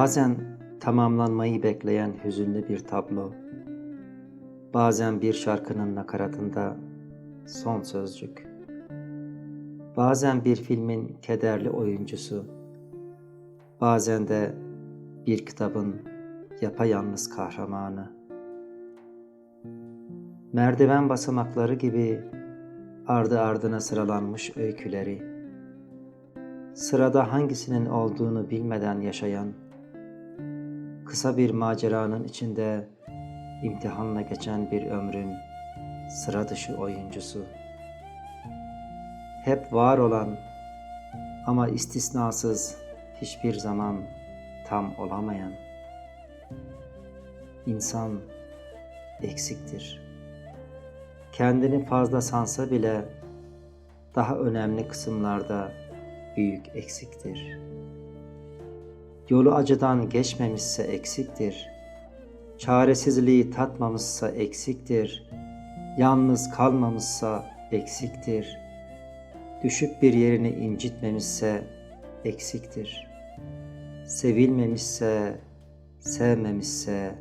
Bazen tamamlanmayı bekleyen hüzünlü bir tablo, bazen bir şarkının nakaratında son sözcük, bazen bir filmin kederli oyuncusu, bazen de bir kitabın yapayalnız kahramanı. Merdiven basamakları gibi ardı ardına sıralanmış öyküleri, sırada hangisinin olduğunu bilmeden yaşayan, kısa bir maceranın içinde imtihanla geçen bir ömrün sıra dışı oyuncusu. Hep var olan ama istisnasız hiçbir zaman tam olamayan. İnsan eksiktir. Kendini fazla sansa bile daha önemli kısımlarda büyük eksiktir. Yolu acıdan geçmemişse eksiktir. Çaresizliği tatmamışsa eksiktir. Yalnız kalmamışsa eksiktir. Düşüp bir yerini incitmemişse eksiktir. Sevilmemişse, sevmemişse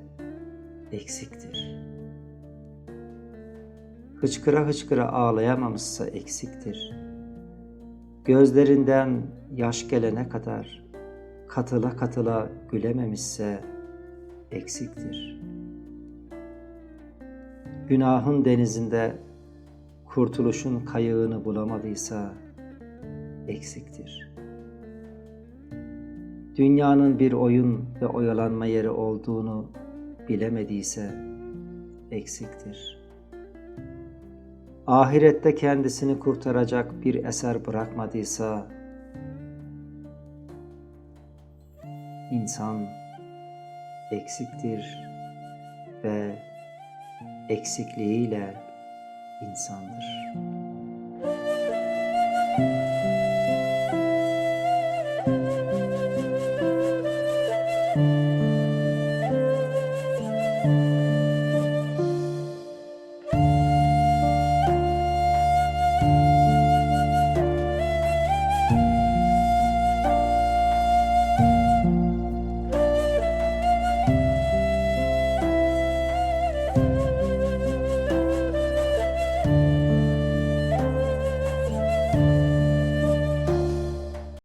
eksiktir. Hıçkıra hıçkıra ağlayamamışsa eksiktir. Gözlerinden yaş gelene kadar katıla katıla gülememişse eksiktir. Günahın denizinde kurtuluşun kayığını bulamadıysa eksiktir. Dünyanın bir oyun ve oyalanma yeri olduğunu bilemediyse eksiktir. Ahirette kendisini kurtaracak bir eser bırakmadıysa insan eksiktir ve eksikliğiyle insandır.